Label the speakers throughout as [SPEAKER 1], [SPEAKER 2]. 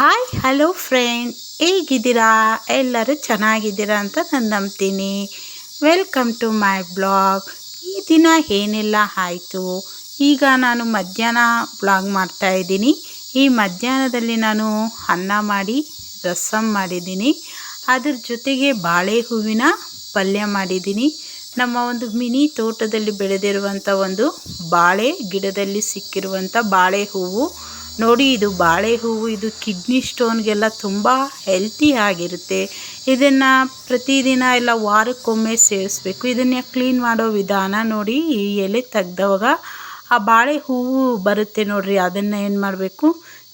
[SPEAKER 1] Hi hello friend ಹೇಗಿದ್ದೀರಾ? ಎಲ್ಲರೂ ಚೆನ್ನಾಗಿದ್ದೀರಾ ಅಂತ ನಾನು ನಂಬ್ತೀನಿ. ವೆಲ್ಕಮ್ ಟು ಮೈ ಬ್ಲಾಗ್ ಈ ದಿನ ಏನೆಲ್ಲ ಆಯಿತು? ಈಗ ನಾನು ಮಧ್ಯಾಹ್ನ ಬ್ಲಾಗ್ ಮಾಡ್ತಾಯಿದ್ದೀನಿ ಈ ಮಧ್ಯಾಹ್ನದಲ್ಲಿ ನಾನು ಅನ್ನ ಮಾಡಿ, ರಸಂ ಮಾಡಿದ್ದೀನಿ. ಅದ್ರ ಜೊತೆಗೆ ಬಾಳೆ ಹೂವಿನ ಪಲ್ಯ ಮಾಡಿದ್ದೀನಿ. ನಮ್ಮ ಒಂದು ಮಿನಿ ತೋಟದಲ್ಲಿ ಬೆಳೆದಿರುವಂಥ ಒಂದು ಬಾಳೆ ಗಿಡದಲ್ಲಿ ಸಿಕ್ಕಿರುವಂಥ ಬಾಳೆ ಹೂವು ನೋಡಿ, ಇದು ಬಾಳೆ ಹೂವು ಇದು ಕಿಡ್ನಿ ಸ್ಟೋನ್ಗೆಲ್ಲ ತುಂಬ ಹೆಲ್ತಿ ಆಗಿರುತ್ತೆ. ಇದನ್ನು ಪ್ರತಿದಿನ ಎಲ್ಲ ವಾರಕ್ಕೊಮ್ಮೆ ಸೇವಿಸಬೇಕು. ಇದನ್ನು ಕ್ಲೀನ್ ಮಾಡೋ ವಿಧಾನ ನೋಡಿ, ಈ ಎಲೆ ತೆಗ್ದವಾಗ ಆ ಬಾಳೆ ಹೂವು ಬರುತ್ತೆ ನೋಡಿರಿ, ಅದನ್ನು ಏನು ಮಾಡಬೇಕು?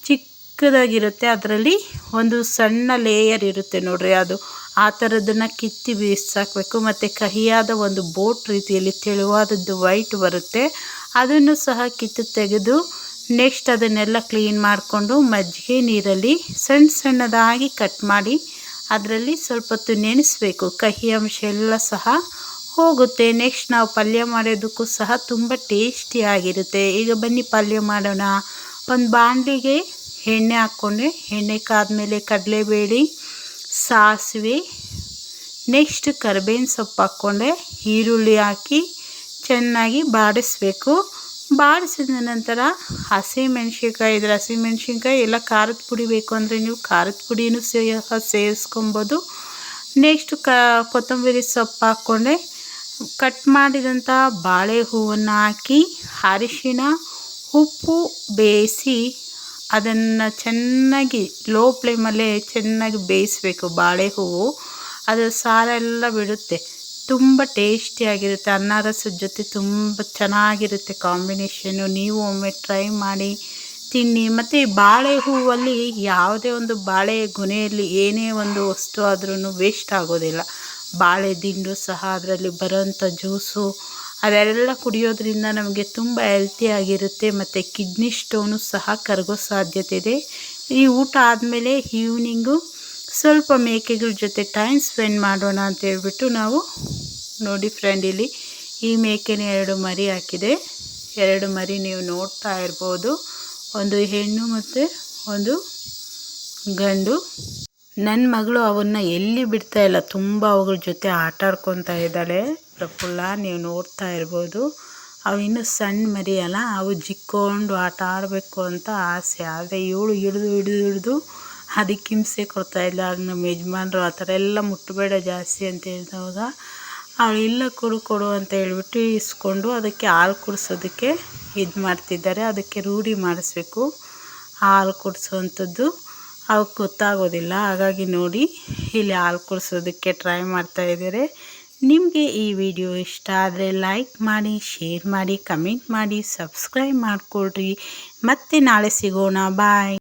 [SPEAKER 1] ಚಿಕ್ಕದಾಗಿರುತ್ತೆ, ಅದರಲ್ಲಿ ಒಂದು ಸಣ್ಣ ಲೇಯರ್ ಇರುತ್ತೆ ನೋಡಿರಿ ಅದು. ಆ ಥರದನ್ನು ಕಿತ್ತಿ ಬೀಸಾಕಬೇಕು ಮತ್ತು ಕಹಿಯಾದ ಒಂದು ಬೋಟ್ ರೀತಿಯಲ್ಲಿ ತೆಳುವಾದದ್ದು ವೈಟ್ ಬರುತ್ತೆ. ಅದನ್ನು ಸಹ ಕಿತ್ತು ತೆಗೆದು ನೆಕ್ಸ್ಟ್ ಅದನ್ನೆಲ್ಲ ಕ್ಲೀನ್ ಮಾಡಿಕೊಂಡು ಮಜ್ಜಿಗೆ ನೀರಲ್ಲಿ ಸಣ್ಣ ಸಣ್ಣದಾಗಿ ಕಟ್ ಮಾಡಿ ಅದರಲ್ಲಿ ಸ್ವಲ್ಪ ಹೊತ್ತು ನೆನೆಸ್ಬೇಕು. ಕಹಿ ಅಂಶ ಎಲ್ಲ ಸಹ ಹೋಗುತ್ತೆ. ನೆಕ್ಸ್ಟ್ ನಾವು ಪಲ್ಯ ಮಾಡೋದಕ್ಕೂ ಸಹ ತುಂಬ ಟೇಸ್ಟಿಯಾಗಿರುತ್ತೆ ಈಗ ಬನ್ನಿ ಪಲ್ಯ ಮಾಡೋಣ. ಒಂದು ಬಾಣಲಿಗೆ ಎಣ್ಣೆ ಹಾಕ್ಕೊಂಡೆ ಎಣ್ಣೆ ಕಾದ್ಮೇಲೆ ಕಡಲೆಬೇಳೆ, ಸಾಸಿವೆ ನೆಕ್ಸ್ಟ್ ಕರಿಬೇವಿನ ಸೊಪ್ಪು ಹಾಕ್ಕೊಂಡೆ ಈರುಳ್ಳಿ ಹಾಕಿ ಚೆನ್ನಾಗಿ ಬಾಡಿಸ್ಬೇಕು. ಬಾಡಿಸಿದ ನಂತರ ಹಸಿಮೆಣ್ಸಿನ್ಕಾಯಿ ಇದ್ರೆ ಹಸಿಮೆಣ್ಸಿನ್ಕಾಯಿ ಎಲ್ಲ ಖಾರದ ಪುಡಿ ಬೇಕು ಅಂದರೆ ನೀವು ಖಾರದ ಪುಡಿನೂ ಸೇ ಸೇರಿಸ್ಕೊಬೋದು. ನೆಕ್ಸ್ಟ್ ಕ, ಕೊತ್ತಂಬರಿ ಸೊಪ್ಪು ಹಾಕ್ಕೊಂಡೆ ಕಟ್ ಮಾಡಿದಂಥ ಬಾಳೆ ಹೂವನ್ನು ಹಾಕಿ ಅರಿಶಿನ, ಉಪ್ಪು ಬೇಯಿಸಿ ಅದನ್ನು ಚೆನ್ನಾಗಿ ಲೋ ಫ್ಲೇಮಲ್ಲೇ ಚೆನ್ನಾಗಿ ಬೇಯಿಸಬೇಕು ಬಾಳೆ ಹೂವು ಅದು ಸಾರೆಲ್ಲ ಬಿಡುತ್ತೆ. ತುಂಬ ಟೇಸ್ಟಿಯಾಗಿರುತ್ತೆ ಅನ್ನ ರಸದ ಜೊತೆ ತುಂಬ ಚೆನ್ನಾಗಿರುತ್ತೆ ಕಾಂಬಿನೇಷನ್ನು ನೀವು ಒಮ್ಮೆ ಟ್ರೈ ಮಾಡಿ ತಿನ್ನಿ. ಮತ್ತು ಬಾಳೆ ಹೂವಲ್ಲಿ ಯಾವುದೇ ಒಂದು ಬಾಳೆ ಗೊನೆಯಲ್ಲಿ ಏನೇ ಒಂದು ವಸ್ತು ಆದ್ರೂ ವೇಸ್ಟ್ ಆಗೋದಿಲ್ಲ. ಬಾಳೆ ದಿಂಡು ಸಹ ಅದರಲ್ಲಿ ಬರೋಂಥ ಜ್ಯೂಸು ಅದೆಲ್ಲ ಕುಡಿಯೋದ್ರಿಂದ ನಮಗೆ ತುಂಬ ಹೆಲ್ತಿಯಾಗಿರುತ್ತೆ ಮತ್ತು ಕಿಡ್ನಿ ಸ್ಟೋನು ಸಹ ಕರಗೋ ಸಾಧ್ಯತೆ ಇದೆ. ಈ ಊಟ ಆದಮೇಲೆ ಈವ್ನಿಂಗು ಸ್ವಲ್ಪ ಮೇಕೆಗಳ ಜೊತೆ ಟೈಮ್ ಸ್ಪೆಂಡ್ ಮಾಡೋಣ ಅಂತ ಹೇಳ್ಬಿಟ್ಟು ನಾವು ನೋಡಿ ಫ್ರೆಂಡ್ ಇಲ್ಲಿ, ಈ ಮೇಕೆನ ಎರಡು ಮರಿ ಹಾಕಿದೆ. ಎರಡು ಮರಿ ನೀವು ನೋಡ್ತಾ ಇರ್ಬೋದು. ಒಂದು ಹೆಣ್ಣು ಮತ್ತು ಒಂದು ಗಂಡು. ನನ್ನ ಮಗಳು ಅವನ್ನ ಎಲ್ಲಿ ಬಿಡ್ತಾ ಇಲ್ಲ, ತುಂಬ ಅವುಗಳ ಜೊತೆ ಆಟ ಆಡ್ಕೊತಾ ಇದ್ದಾಳೆ. ಪ್ರಫುಲ್ಲ, ನೀವು ನೋಡ್ತಾ ಇರ್ಬೋದು. ಅವು ಇನ್ನೂ ಸಣ್ಣ ಮರಿ ಅಲ್ಲ, ಅವು ಜಿಕ್ಕೊಂಡು ಆಟ ಆಡಬೇಕು ಅಂತ ಆಸೆ. ಆದರೆ ಇವಳು ಹಿಡಿದು ಹಿಡಿದು ಹಿಡಿದು ಅದಕ್ಕೆ ಹಿಂಸೆ ಕೊಡ್ತಾಯಿಲ್ಲ ಆಗ ನಮ್ಮ ಯಜಮಾನ್ರು ಆ ಥರ ಎಲ್ಲ ಮುಟ್ಟಬೇಡ ಜಾಸ್ತಿ ಅಂತ ಹೇಳಿದವಾಗ ಅವಳು ಇಲ್ಲ ಕೊಡು ಕೊಡು ಅಂತ ಹೇಳ್ಬಿಟ್ಟು ಇಸ್ಕೊಂಡು ಅದಕ್ಕೆ ಹಾಲು ಕುಡಿಸೋದಕ್ಕೆ ಇದು ಮಾಡ್ತಿದ್ದಾರೆ. ಅದಕ್ಕೆ ರೂಢಿ ಮಾಡಿಸ್ಬೇಕು. ಹಾಲು ಕುಡಿಸೋವಂಥದ್ದು ಅವಕ್ಕೆ ಗೊತ್ತಾಗೋದಿಲ್ಲ. ಹಾಗಾಗಿ ನೋಡಿ ಇಲ್ಲಿ ಹಾಲು ಕುಡಿಸೋದಕ್ಕೆ ಟ್ರೈ ಮಾಡ್ತಾ ಇದ್ದಾರೆ. ನಿಮಗೆ ಈ ವಿಡಿಯೋ ಇಷ್ಟ ಆದರೆ ಲೈಕ್ ಮಾಡಿ, ಶೇರ್ ಮಾಡಿ, ಕಮೆಂಟ್ ಮಾಡಿ, ಸಬ್ಸ್ಕ್ರೈಬ್ ಮಾಡಿಕೊಳ್ರಿ. ಮತ್ತೆ ನಾಳೆ ಸಿಗೋಣ. ಬಾಯ್.